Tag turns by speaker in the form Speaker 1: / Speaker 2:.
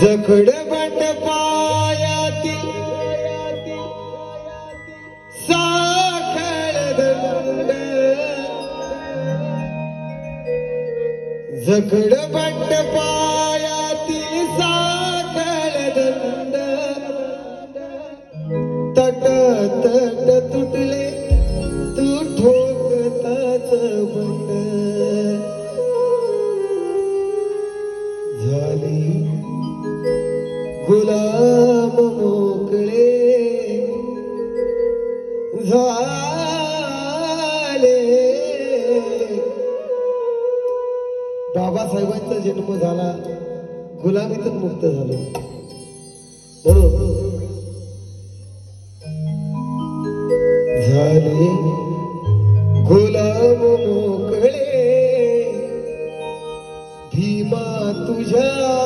Speaker 1: जखड but पायातील साखळ दंड जखड but पायातील साखळ दंड तट तट गुलाम मोकळे. झाले. बाबासाहेबांचा जन्म झाला. गुलामीतून मुक्त झालो. हो, हो, हो. झाले. गुलाम मोकळे. भीमा तुझ्या